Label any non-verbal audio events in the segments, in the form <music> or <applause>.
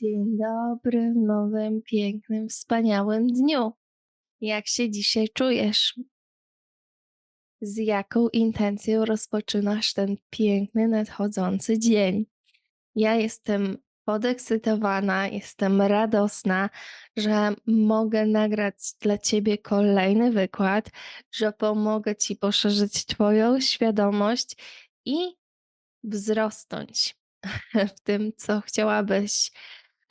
Dzień dobry w nowym, pięknym, wspaniałym dniu. Jak się dzisiaj czujesz? Z jaką intencją rozpoczynasz ten piękny, nadchodzący dzień? Ja jestem podekscytowana, jestem radosna, że mogę nagrać dla Ciebie kolejny wykład, że pomogę Ci poszerzyć Twoją świadomość i wzrosnąć w tym, co chciałabyś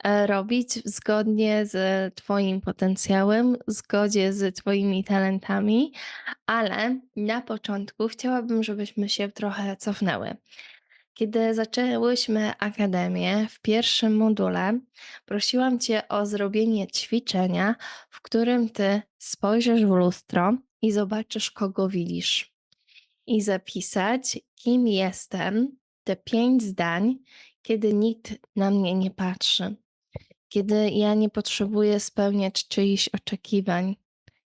robić zgodnie z Twoim potencjałem, zgodzie z Twoimi talentami, ale na początku chciałabym, żebyśmy się trochę cofnęły. Kiedy zaczęłyśmy akademię w pierwszym module, prosiłam Cię o zrobienie ćwiczenia, w którym Ty spojrzysz w lustro i zobaczysz, kogo widzisz. I zapisać, kim jestem, te pięć zdań, kiedy nikt na mnie nie patrzy kiedy ja nie potrzebuję spełniać czyichś oczekiwań.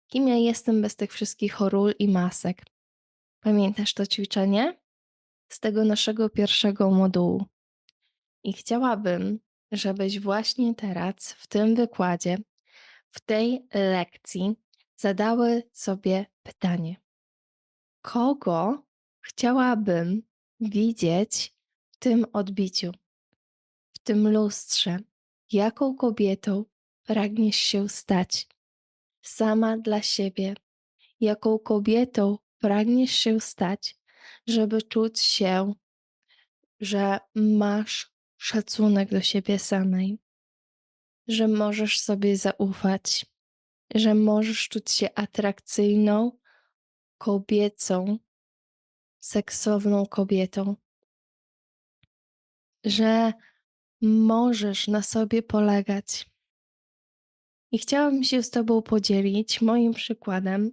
Kim ja jestem bez tych wszystkich ról i masek? Pamiętasz to ćwiczenie? Z tego naszego pierwszego modułu. I chciałabym, żebyś właśnie teraz, w tym wykładzie, w tej lekcji, zadały sobie pytanie: kogo chciałabym widzieć w tym odbiciu, w tym lustrze, jaką kobietą pragniesz się stać. Sama dla siebie, jaką kobietą pragniesz się stać, żeby czuć się, że masz szacunek do siebie samej, że możesz sobie zaufać, że możesz czuć się atrakcyjną, kobiecą, seksowną kobietą, że możesz na sobie polegać. I chciałabym się z Tobą podzielić moim przykładem.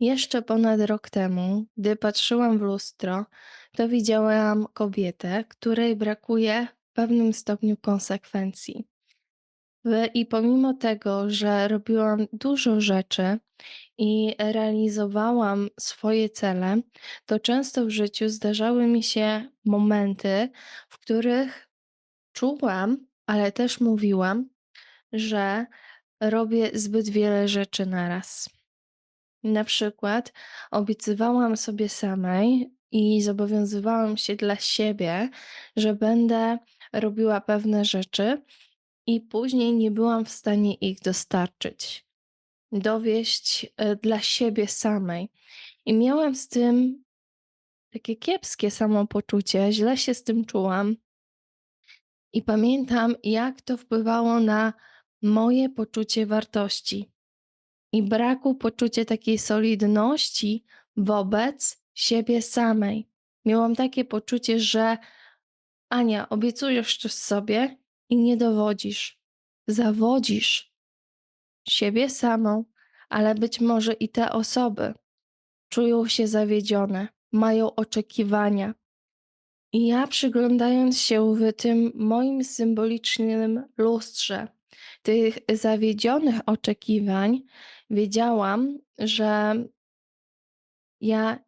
Jeszcze ponad rok temu, gdy patrzyłam w lustro, to widziałam kobietę, której brakuje w pewnym stopniu konsekwencji. I pomimo tego, że robiłam dużo rzeczy i realizowałam swoje cele, to często w życiu zdarzały mi się momenty, w których Czułam, ale też mówiłam, że robię zbyt wiele rzeczy naraz. Na przykład obiecywałam sobie samej i zobowiązywałam się dla siebie, że będę robiła pewne rzeczy, i później nie byłam w stanie ich dostarczyć, dowieść e, dla siebie samej. I miałam z tym takie kiepskie samopoczucie, źle się z tym czułam. I pamiętam, jak to wpływało na moje poczucie wartości i braku poczucia takiej solidności wobec siebie samej. Miałam takie poczucie, że Ania, obiecujesz coś sobie i nie dowodzisz. Zawodzisz siebie samą, ale być może i te osoby czują się zawiedzione, mają oczekiwania, i ja przyglądając się w tym moim symbolicznym lustrze tych zawiedzionych oczekiwań, wiedziałam, że ja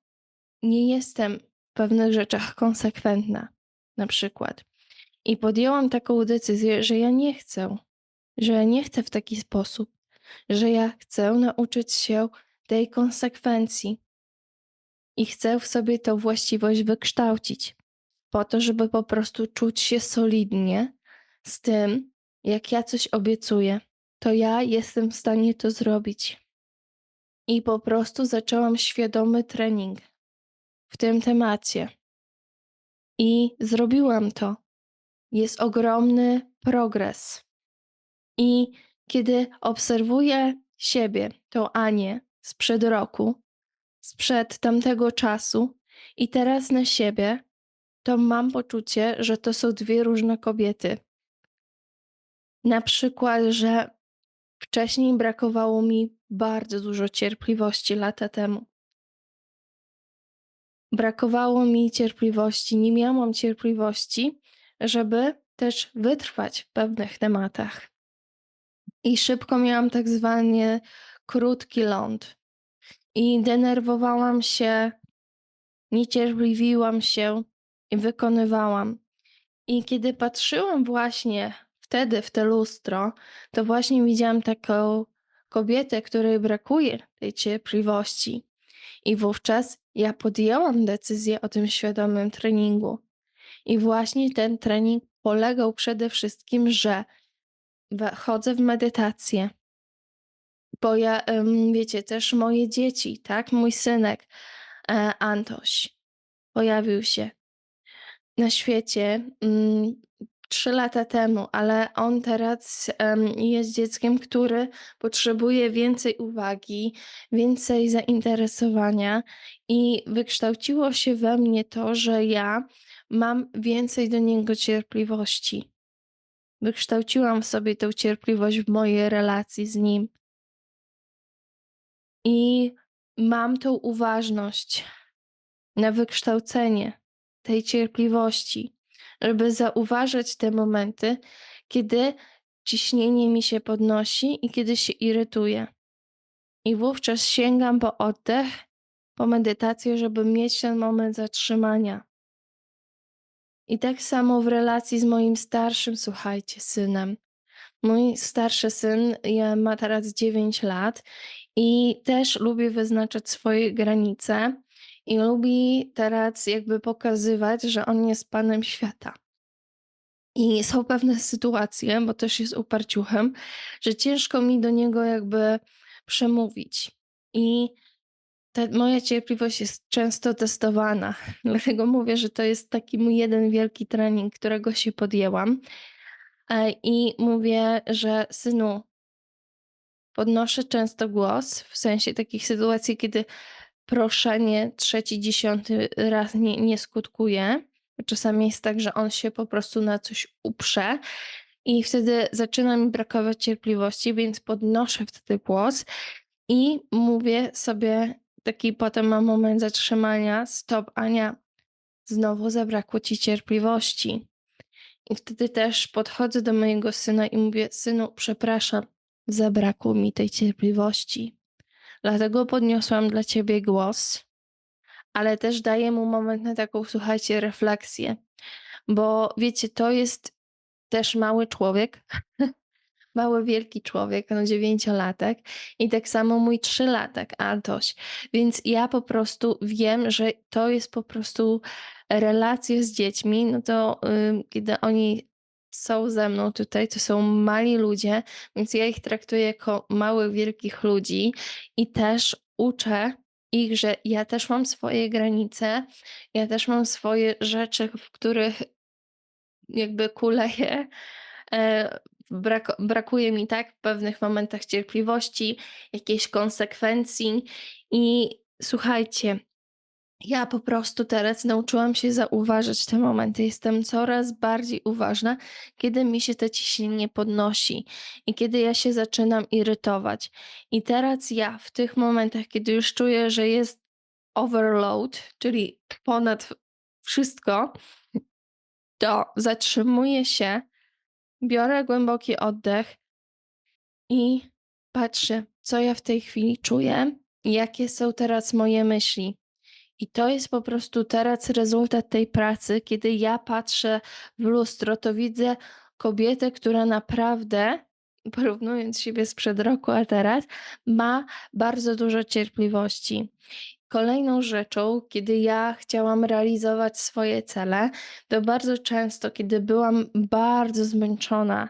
nie jestem w pewnych rzeczach konsekwentna, na przykład. I podjęłam taką decyzję, że ja nie chcę, że ja nie chcę w taki sposób, że ja chcę nauczyć się tej konsekwencji i chcę w sobie tą właściwość wykształcić po to, żeby po prostu czuć się solidnie z tym, jak ja coś obiecuję, to ja jestem w stanie to zrobić. I po prostu zaczęłam świadomy trening w tym temacie. I zrobiłam to. Jest ogromny progres. I kiedy obserwuję siebie, tą Anię sprzed roku, sprzed tamtego czasu i teraz na siebie, to mam poczucie, że to są dwie różne kobiety. Na przykład, że wcześniej brakowało mi bardzo dużo cierpliwości lata temu. Brakowało mi cierpliwości, nie miałam cierpliwości, żeby też wytrwać w pewnych tematach. I szybko miałam tak zwany krótki ląd. I denerwowałam się, niecierpliwiłam się, wykonywałam. I kiedy patrzyłam właśnie wtedy w te lustro, to właśnie widziałam taką kobietę, której brakuje tej cierpliwości. I wówczas ja podjęłam decyzję o tym świadomym treningu. I właśnie ten trening polegał przede wszystkim, że chodzę w medytację. Bo ja, wiecie, też moje dzieci, tak? Mój synek e, Antoś pojawił się na świecie mm, trzy lata temu, ale on teraz jest dzieckiem, który potrzebuje więcej uwagi, więcej zainteresowania i wykształciło się we mnie to, że ja mam więcej do niego cierpliwości. Wykształciłam w sobie tę cierpliwość w mojej relacji z nim. I mam tą uważność na wykształcenie tej cierpliwości, żeby zauważać te momenty, kiedy ciśnienie mi się podnosi i kiedy się irytuje. I wówczas sięgam po oddech, po medytację, żeby mieć ten moment zatrzymania. I tak samo w relacji z moim starszym, słuchajcie, synem. Mój starszy syn ma teraz 9 lat i też lubi wyznaczać swoje granice i lubi teraz jakby pokazywać, że on jest panem świata. I są pewne sytuacje, bo też jest uparciuchem, że ciężko mi do niego jakby przemówić. I ta moja cierpliwość jest często testowana. <laughs> Dlatego mówię, że to jest taki mój jeden wielki trening, którego się podjęłam. E, I mówię, że synu, podnoszę często głos, w sensie takich sytuacji, kiedy proszenie trzeci, dziesiąty raz nie, nie skutkuje. Czasami jest tak, że on się po prostu na coś uprze i wtedy zaczyna mi brakować cierpliwości, więc podnoszę wtedy głos i mówię sobie, taki potem mam moment zatrzymania, stop Ania, znowu zabrakło ci cierpliwości. I wtedy też podchodzę do mojego syna i mówię, synu, przepraszam, zabrakło mi tej cierpliwości. Dlatego podniosłam dla ciebie głos, ale też daję mu moment na taką, słuchajcie, refleksję. Bo wiecie, to jest też mały człowiek, <laughs> mały, wielki człowiek, no dziewięciolatek i tak samo mój trzylatek, Antoś. Więc ja po prostu wiem, że to jest po prostu relacje z dziećmi, no to y, kiedy oni są ze mną tutaj, to są mali ludzie, więc ja ich traktuję jako małych, wielkich ludzi i też uczę ich, że ja też mam swoje granice, ja też mam swoje rzeczy, w których jakby kuleję. E, brak, brakuje mi tak w pewnych momentach cierpliwości, jakiejś konsekwencji i słuchajcie, ja po prostu teraz nauczyłam się zauważać te momenty. Jestem coraz bardziej uważna, kiedy mi się to ciśnienie podnosi i kiedy ja się zaczynam irytować. I teraz ja w tych momentach, kiedy już czuję, że jest overload, czyli ponad wszystko, to zatrzymuję się, biorę głęboki oddech i patrzę, co ja w tej chwili czuję, jakie są teraz moje myśli. I to jest po prostu teraz rezultat tej pracy. Kiedy ja patrzę w lustro, to widzę kobietę, która naprawdę, porównując siebie sprzed roku, a teraz, ma bardzo dużo cierpliwości. Kolejną rzeczą, kiedy ja chciałam realizować swoje cele, to bardzo często, kiedy byłam bardzo zmęczona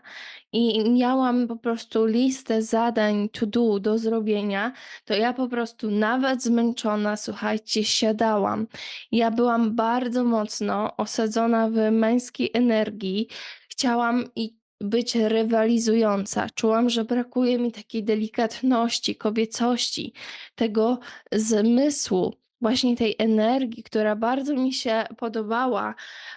i miałam po prostu listę zadań to do do zrobienia, to ja po prostu nawet zmęczona, słuchajcie, siadałam. Ja byłam bardzo mocno osadzona w męskiej energii. Chciałam i być rywalizująca. Czułam, że brakuje mi takiej delikatności, kobiecości, tego zmysłu, właśnie tej energii, która bardzo mi się podobała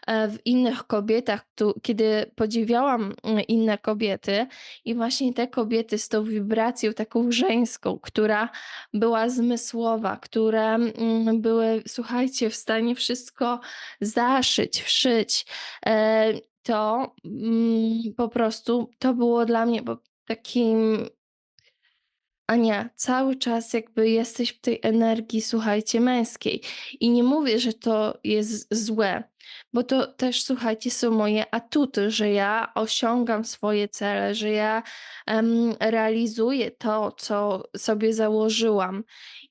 e, w innych kobietach, kiedy podziwiałam mm, inne kobiety i właśnie te kobiety z tą wibracją taką żeńską, która była zmysłowa, które mm, były, słuchajcie, w stanie wszystko zaszyć, wszyć e, to mm, po prostu to było dla mnie takim A nie, cały czas jakby jesteś w tej energii, słuchajcie, męskiej. I nie mówię, że to jest złe, bo to też, słuchajcie, są moje atuty, że ja osiągam swoje cele, że ja em, realizuję to, co sobie założyłam.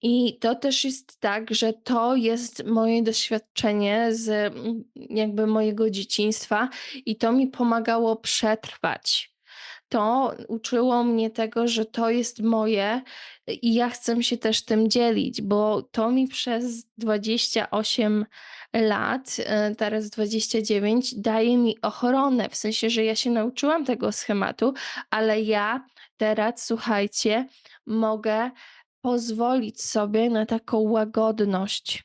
I to też jest tak, że to jest moje doświadczenie z mm, jakby mojego dzieciństwa i to mi pomagało przetrwać. To uczyło mnie tego, że to jest moje i ja chcę się też tym dzielić, bo to mi przez 28 lat, e, teraz 29, daje mi ochronę. W sensie, że ja się nauczyłam tego schematu, ale ja teraz, słuchajcie, mogę pozwolić sobie na taką łagodność.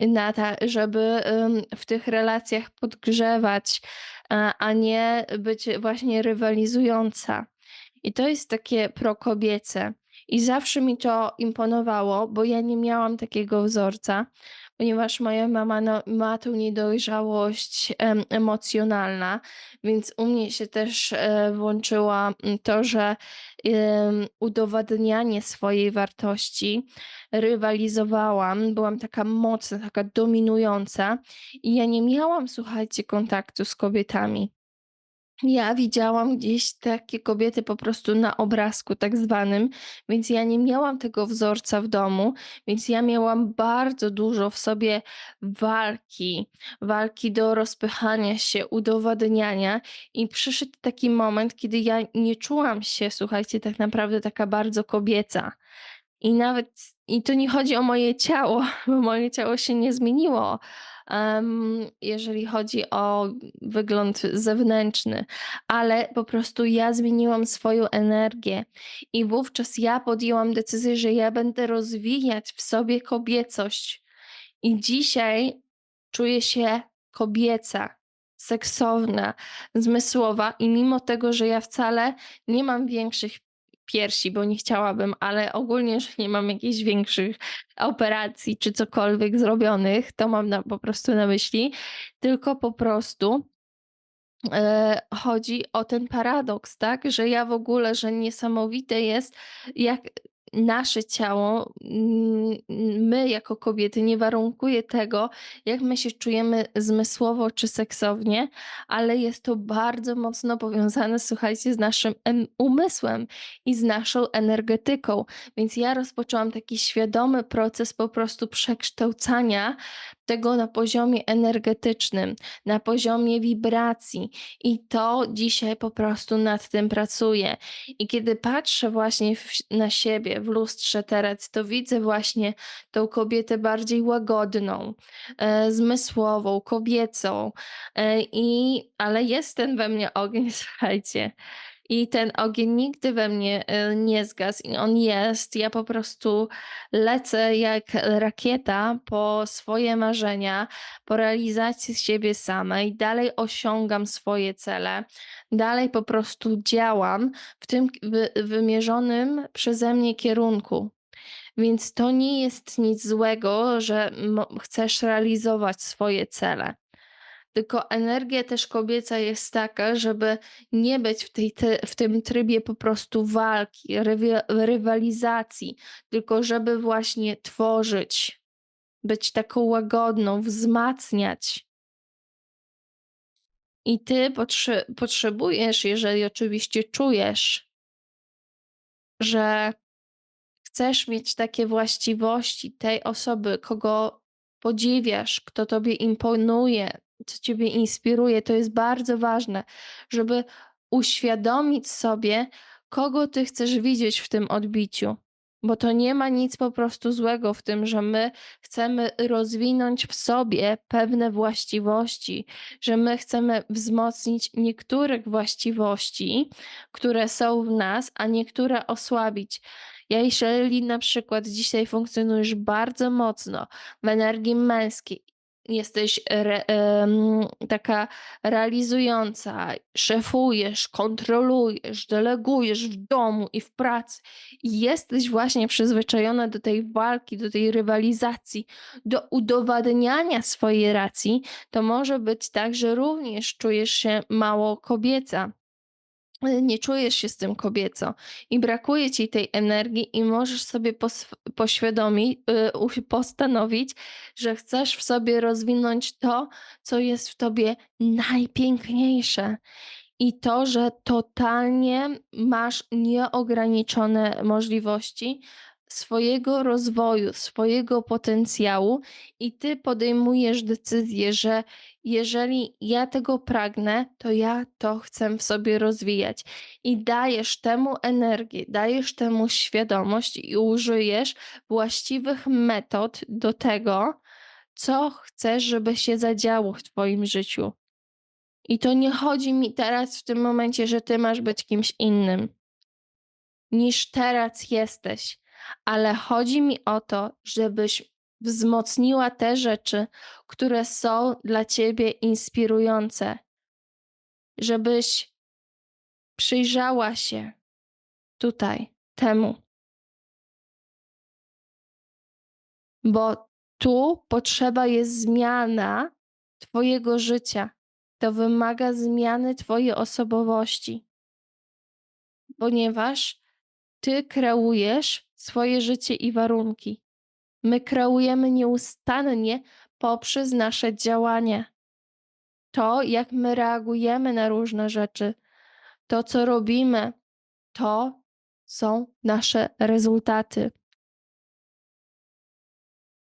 Na ta żeby, w tych relacjach podgrzewać, a a nie być właśnie rywalizująca. I to jest takie prokobiece. I zawsze mi to imponowało, bo ja nie miałam takiego wzorca, ponieważ moja mama no, ma tą niedojrzałość em, emocjonalna, więc u mnie się też e, włączyła mm, to, że em, udowadnianie swojej wartości, rywalizowałam, byłam taka mocna, taka dominująca i ja nie miałam, słuchajcie, kontaktu z kobietami. Ja widziałam gdzieś takie kobiety po prostu na obrazku tak zwanym, więc ja nie miałam tego wzorca w domu, więc ja miałam bardzo dużo w sobie walki, walki do rozpychania się, udowadniania i przyszedł taki moment, kiedy ja nie czułam się, słuchajcie, tak naprawdę taka bardzo kobieca. I nawet i to nie chodzi o moje ciało, <laughs> bo moje ciało się nie zmieniło, jeżeli chodzi o wygląd zewnętrzny, ale po prostu ja zmieniłam swoją energię i wówczas ja podjęłam decyzję, że ja będę rozwijać w sobie kobiecość. I dzisiaj czuję się kobieca, seksowna, zmysłowa i mimo tego, że ja wcale nie mam większych piersi, bo nie chciałabym, ale ogólnie, że nie mam jakichś większych operacji czy cokolwiek zrobionych, to mam na, po prostu na myśli, tylko po prostu e, chodzi o ten paradoks, tak? Że ja w ogóle, że niesamowite jest, jak nasze ciało, mm, my jako kobiety, nie warunkuje tego, jak my się czujemy zmysłowo czy seksownie, ale jest to bardzo mocno powiązane, słuchajcie, z naszym em- umysłem i z naszą energetyką. Więc ja rozpoczęłam taki świadomy proces po prostu przekształcania tego na poziomie energetycznym, na poziomie wibracji. I to dzisiaj po prostu nad tym pracuję. I kiedy patrzę właśnie w, na siebie w lustrze teraz, to widzę właśnie tą kobietę bardziej łagodną, e, zmysłową, kobiecą. E, i, ale jest ten we mnie ogień, <laughs> słuchajcie. I ten ogień nigdy we mnie e, nie zgasł i on jest. Ja po prostu lecę jak rakieta po swoje marzenia, po realizacji siebie samej, dalej osiągam swoje cele, dalej po prostu działam w tym wy wymierzonym przeze mnie kierunku. Więc to nie jest nic złego, że chcesz realizować swoje cele. Tylko energia też kobieca jest taka, żeby nie być w, tej, te, w tym trybie po prostu walki, rywalizacji, tylko żeby właśnie tworzyć, być taką łagodną, wzmacniać. I ty potrze- potrzebujesz, jeżeli oczywiście czujesz, że chcesz mieć takie właściwości tej osoby, kogo podziwiasz, kto tobie imponuje, co ciebie inspiruje, to jest bardzo ważne, żeby uświadomić sobie, kogo ty chcesz widzieć w tym odbiciu. Bo to nie ma nic po prostu złego w tym, że my chcemy rozwinąć w sobie pewne właściwości, że my chcemy wzmocnić niektórych właściwości, które są w nas, a niektóre osłabić. Ja, jeżeli na przykład dzisiaj funkcjonujesz bardzo mocno w energii męskiej jesteś re, em, taka realizująca, szefujesz, kontrolujesz, delegujesz w domu i w pracy. I jesteś właśnie przyzwyczajona do tej walki, do tej rywalizacji, do udowadniania swojej racji, to może być tak, że również czujesz się mało kobieca. Y, nie czujesz się z tym kobieco i brakuje ci tej energii i możesz sobie poświadomić, y, postanowić, że chcesz w sobie rozwinąć to, co jest w tobie najpiękniejsze. I to, że totalnie masz nieograniczone możliwości swojego rozwoju, swojego potencjału, i ty podejmujesz decyzję, że jeżeli ja tego pragnę, to ja to chcę w sobie rozwijać. I dajesz temu energię, dajesz temu świadomość i użyjesz właściwych metod do tego, co chcesz, żeby się zadziało w Twoim życiu. I to nie chodzi mi teraz w tym momencie, że ty masz być kimś innym niż teraz jesteś, ale chodzi mi o to, żebyś wzmocniła te rzeczy, które są dla ciebie inspirujące, żebyś przyjrzała się tutaj temu, bo tu potrzeba jest zmiana Twojego życia. To wymaga zmiany Twojej osobowości, ponieważ Ty kreujesz swoje życie i warunki. My kreujemy nieustannie poprzez nasze działanie. To, jak my reagujemy na różne rzeczy, to, co robimy, to są nasze rezultaty.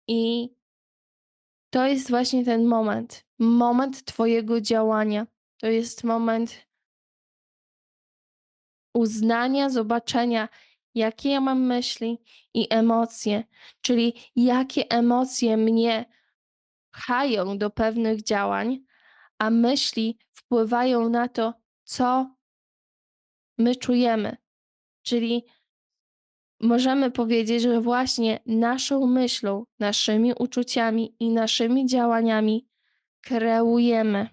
I to jest właśnie ten moment, moment Twojego działania. To jest moment uznania, zobaczenia, jakie ja mam myśli i emocje, czyli jakie emocje mnie pchają do pewnych działań, a myśli wpływają na to, co my czujemy. Czyli możemy powiedzieć, że właśnie naszą myślą, naszymi uczuciami i naszymi działaniami kreujemy.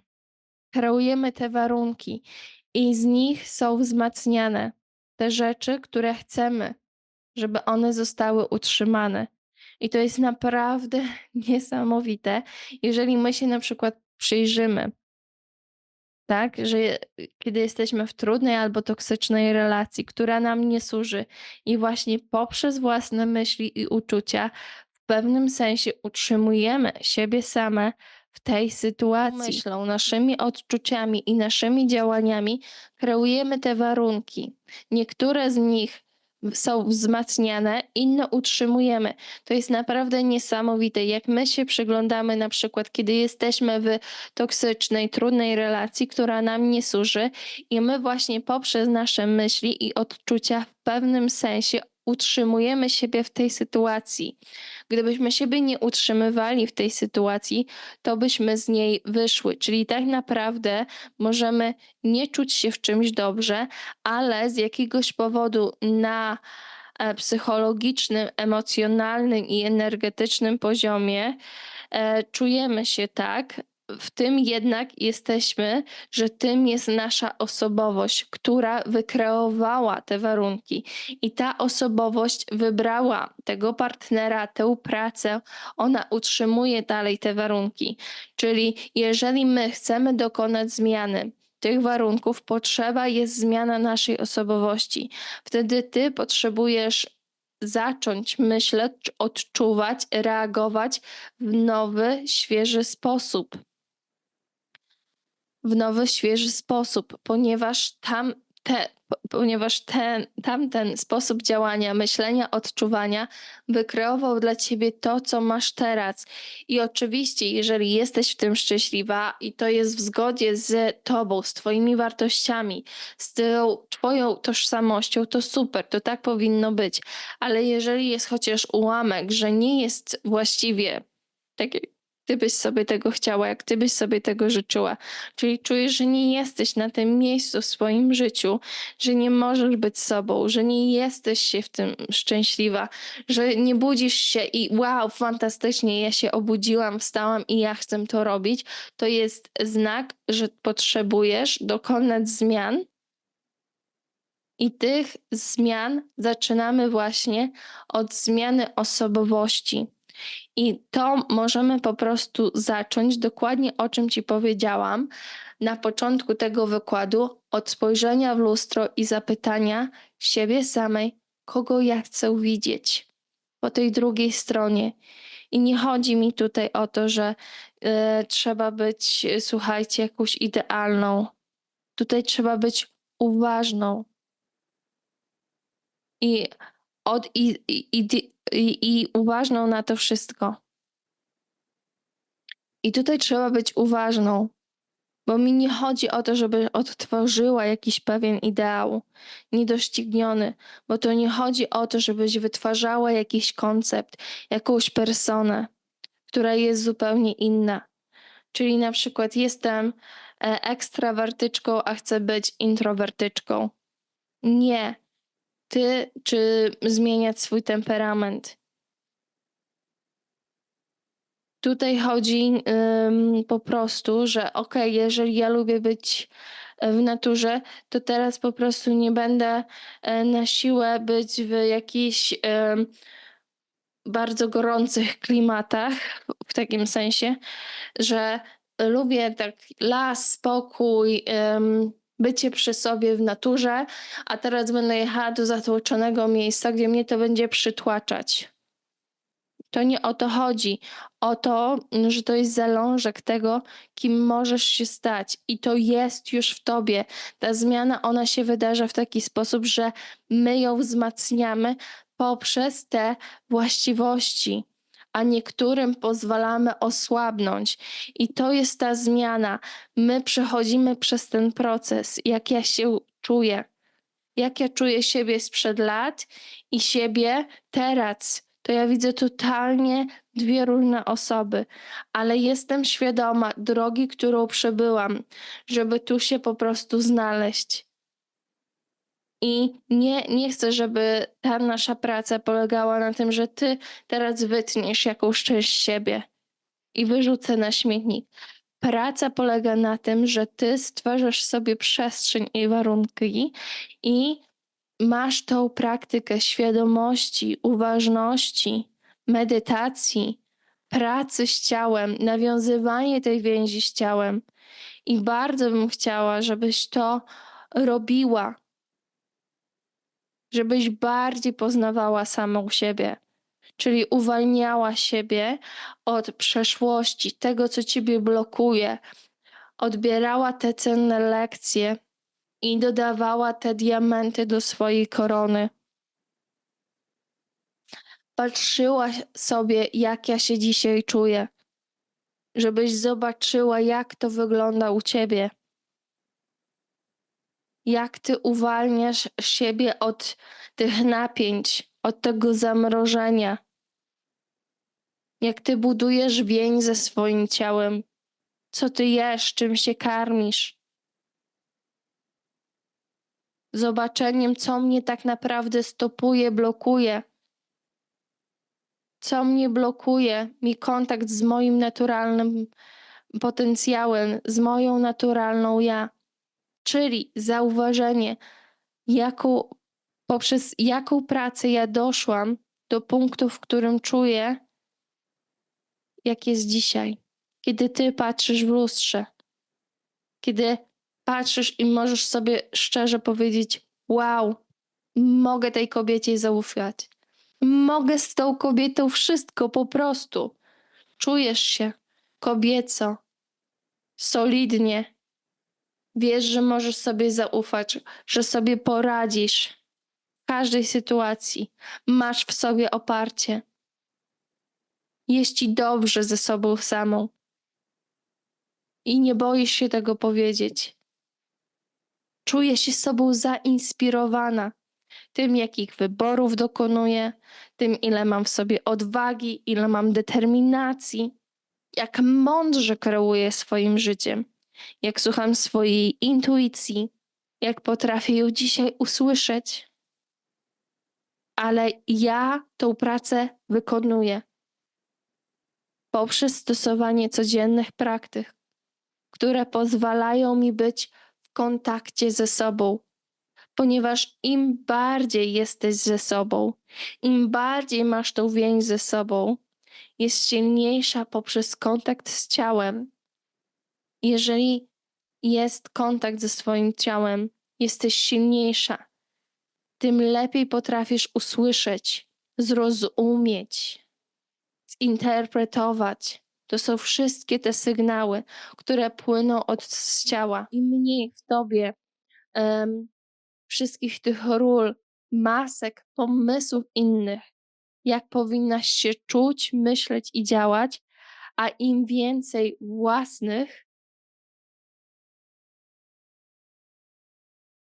Kreujemy te warunki i z nich są wzmacniane te rzeczy, które chcemy, żeby one zostały utrzymane. I to jest naprawdę <laughs> niesamowite, jeżeli my się na przykład przyjrzymy, tak, że kiedy jesteśmy w trudnej albo toksycznej relacji, która nam nie służy, i właśnie poprzez własne myśli i uczucia w pewnym sensie utrzymujemy siebie same w tej sytuacji. Myślą, naszymi odczuciami i naszymi działaniami kreujemy te warunki. Niektóre z nich są wzmacniane, inne utrzymujemy. To jest naprawdę niesamowite. Jak my się przyglądamy, na przykład, kiedy jesteśmy w toksycznej, trudnej relacji, która nam nie służy, i my właśnie poprzez nasze myśli i odczucia w pewnym sensie utrzymujemy siebie w tej sytuacji. Gdybyśmy siebie nie utrzymywali w tej sytuacji, to byśmy z niej wyszły. Czyli tak naprawdę możemy nie czuć się w czymś dobrze, ale z jakiegoś powodu na e, psychologicznym, emocjonalnym i energetycznym poziomie e, czujemy się tak, w tym jednak jesteśmy, że tym jest nasza osobowość, która wykreowała te warunki. I ta osobowość wybrała tego partnera, tę pracę, ona utrzymuje dalej te warunki. Czyli jeżeli my chcemy dokonać zmiany, tych warunków potrzeba jest zmiana naszej osobowości. Wtedy ty potrzebujesz zacząć myśleć, odczuwać, reagować w nowy, świeży sposób w nowy, świeży sposób, ponieważ tam te, ponieważ ten, tamten sposób działania, myślenia, odczuwania wykreował dla ciebie to, co masz teraz. I oczywiście, jeżeli jesteś w tym szczęśliwa i to jest w zgodzie z tobą, z twoimi wartościami, z tą twoją tożsamością, to super, to tak powinno być. Ale jeżeli jest chociaż ułamek, że nie jest właściwie tak ty byś sobie tego chciała, jak ty byś sobie tego życzyła. Czyli czujesz, że nie jesteś na tym miejscu w swoim życiu, że nie możesz być sobą, że nie jesteś się w tym szczęśliwa, że nie budzisz się i wow, fantastycznie, ja się obudziłam, wstałam i ja chcę to robić. To jest znak, że potrzebujesz dokonać zmian. I tych zmian zaczynamy właśnie od zmiany osobowości i to możemy po prostu zacząć dokładnie o czym Ci powiedziałam, na początku tego wykładu od spojrzenia w lustro i zapytania siebie samej, kogo ja chcę widzieć po tej drugiej stronie. I nie chodzi mi tutaj o to, że e, trzeba być, słuchajcie, jakąś idealną. Tutaj trzeba być uważną. I, od, i, i, i, i, uważną na to wszystko. I tutaj trzeba być uważną, bo mi nie chodzi o to, żeby odtworzyła jakiś pewien ideał niedościgniony, bo to nie chodzi o to, żebyś wytwarzała jakiś koncept, jakąś personę, która jest zupełnie inna. Czyli na przykład jestem e, ekstrawertyczką, a chcę być introwertyczką. Nie. Ty, czy zmieniać swój temperament. Tutaj chodzi po prostu, że okej, jeżeli ja lubię być e, w naturze, to teraz po prostu nie będę e, na siłę być w jakichś bardzo gorących klimatach, w takim sensie, że lubię tak las, spokój, em, bycie przy sobie w naturze, a teraz będę jechała do zatłoczonego miejsca, gdzie mnie to będzie przytłaczać. To nie o to chodzi. O to, że to jest zalążek tego, kim możesz się stać. I to jest już w tobie. Ta zmiana, ona się wydarza w taki sposób, że my ją wzmacniamy poprzez te właściwości, a niektórym pozwalamy osłabnąć. I to jest ta zmiana. My przechodzimy przez ten proces. Jak ja się czuję. Jak ja czuję siebie sprzed lat i siebie teraz to ja widzę totalnie dwie różne osoby, ale jestem świadoma drogi, którą przebyłam, żeby tu się po prostu znaleźć. I nie, nie chcę, żeby ta nasza praca polegała na tym, że ty teraz wytniesz jakąś część siebie i wyrzucę na śmietnik. Praca polega na tym, że ty stwarzasz sobie przestrzeń i warunki i masz tą praktykę świadomości, uważności, medytacji, pracy z ciałem, nawiązywanie tej więzi z ciałem. I bardzo bym chciała, żebyś to robiła, żebyś bardziej poznawała samą siebie, czyli uwalniała siebie od przeszłości, tego, co ciebie blokuje, odbierała te cenne lekcje i dodawała te diamenty do swojej korony. Patrzyła sobie, jak ja się dzisiaj czuję, żebyś zobaczyła, jak to wygląda u ciebie. Jak ty uwalniasz siebie od tych napięć, od tego zamrożenia. Jak ty budujesz więź ze swoim ciałem, co ty jesz, czym się karmisz zobaczeniem, co mnie tak naprawdę stopuje, blokuje. Co mnie blokuje, mi kontakt z moim naturalnym potencjałem, z moją naturalną ja. Czyli zauważenie, jaką, poprzez jaką pracę ja doszłam do punktu, w którym czuję, jak jest dzisiaj. Kiedy ty patrzysz w lustrze, kiedy patrzysz i możesz sobie szczerze powiedzieć: Wow, mogę tej kobiecie zaufać. Mogę z tą kobietą wszystko po prostu. Czujesz się kobieco, solidnie. Wiesz, że możesz sobie zaufać, że sobie poradzisz w każdej sytuacji. Masz w sobie oparcie. Jest ci dobrze ze sobą samą. I nie boisz się tego powiedzieć. Czuję się sobą zainspirowana tym, jakich wyborów dokonuję, tym, ile mam w sobie odwagi, ile mam determinacji, jak mądrze kreuję swoim życiem, jak słucham swojej intuicji, jak potrafię ją dzisiaj usłyszeć. Ale ja tą pracę wykonuję poprzez stosowanie codziennych praktyk, które pozwalają mi być kontakcie ze sobą, ponieważ im bardziej jesteś ze sobą, im bardziej masz tą więź ze sobą, jest silniejsza poprzez kontakt z ciałem. Jeżeli jest kontakt ze swoim ciałem, jesteś silniejsza, tym lepiej potrafisz usłyszeć, zrozumieć, zinterpretować. To są wszystkie te sygnały, które płyną od ciała. Im mniej w tobie em, wszystkich tych ról, masek, pomysłów innych, jak powinnaś się czuć, myśleć i działać, a im więcej własnych,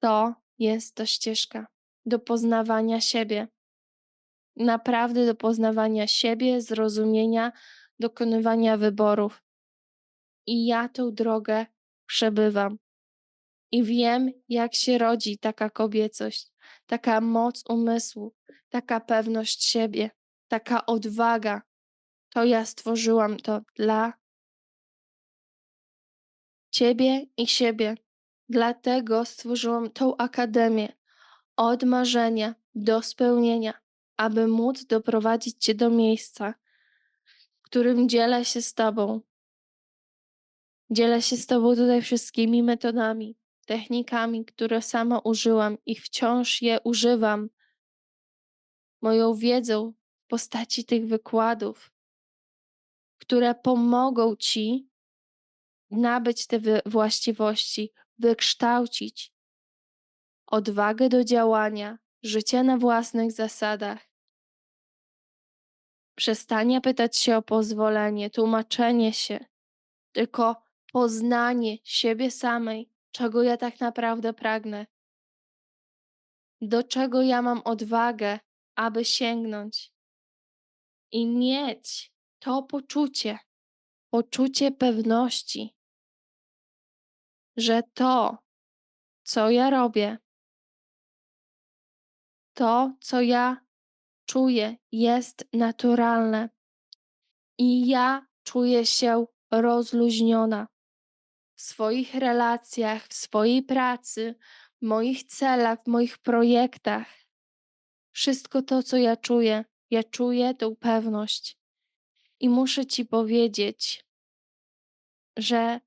to jest to ścieżka do poznawania siebie. Naprawdę do poznawania siebie, zrozumienia, dokonywania wyborów. I ja tą drogę przebywam. I wiem, jak się rodzi taka kobiecość, taka moc umysłu, taka pewność siebie, taka odwaga. To ja stworzyłam to dla ciebie i siebie. Dlatego stworzyłam tą akademię od marzenia do spełnienia, aby móc doprowadzić cię do miejsca, którym dzielę się z tobą. Dzielę się z tobą tutaj wszystkimi metodami, technikami, które sama użyłam i wciąż je używam. Moją wiedzą w postaci tych wykładów, które pomogą ci nabyć te właściwości, wykształcić odwagę do działania, życia na własnych zasadach. Przestanie pytać się o pozwolenie, tłumaczenie się, tylko poznanie siebie samej, czego ja tak naprawdę pragnę, do czego ja mam odwagę, aby sięgnąć? I mieć to poczucie, poczucie pewności, że to, co ja robię, to, co ja czuję, jest naturalne i ja czuję się rozluźniona w swoich relacjach, w swojej pracy, w moich celach, w moich projektach. Wszystko to, co ja czuję, ja czuję tą pewność. I muszę ci powiedzieć, że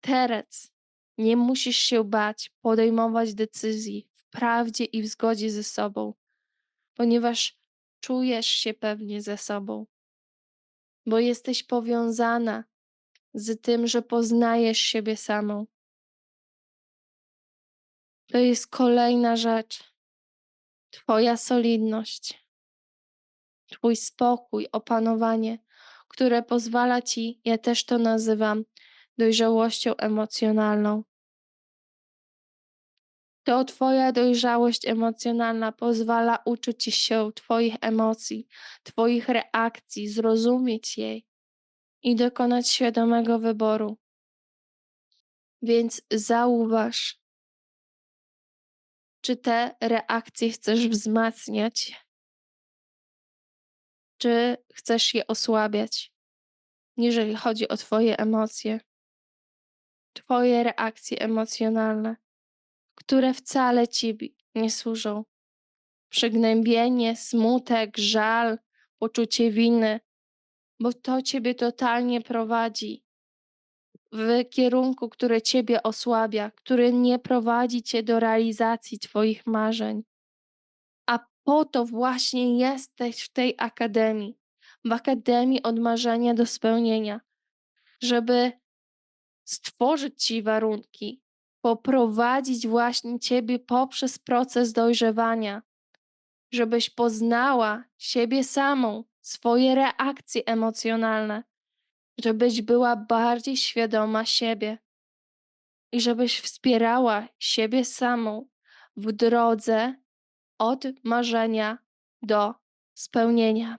teraz nie musisz się bać podejmować decyzji w prawdzie i w zgodzie ze sobą, ponieważ czujesz się pewnie ze sobą, bo jesteś powiązana z tym, że poznajesz siebie samą. To jest kolejna rzecz. Twoja solidność, Twój spokój, opanowanie, które pozwala Ci, ja też to nazywam, dojrzałością emocjonalną. To Twoja dojrzałość emocjonalna pozwala uczyć się Twoich emocji, Twoich reakcji, zrozumieć jej i dokonać świadomego wyboru. Więc zauważ, czy te reakcje chcesz wzmacniać, czy chcesz je osłabiać, jeżeli chodzi o Twoje emocje, Twoje reakcje emocjonalne, które wcale Ci nie służą. Przygnębienie, smutek, żal, poczucie winy, bo to Ciebie totalnie prowadzi w kierunku, który Ciebie osłabia, który nie prowadzi Cię do realizacji Twoich marzeń. A po to właśnie jesteś w tej akademii, w akademii od marzenia do spełnienia, żeby stworzyć Ci warunki, poprowadzić właśnie Ciebie poprzez proces dojrzewania, żebyś poznała siebie samą, swoje reakcje emocjonalne, żebyś była bardziej świadoma siebie i żebyś wspierała siebie samą w drodze od marzenia do spełnienia.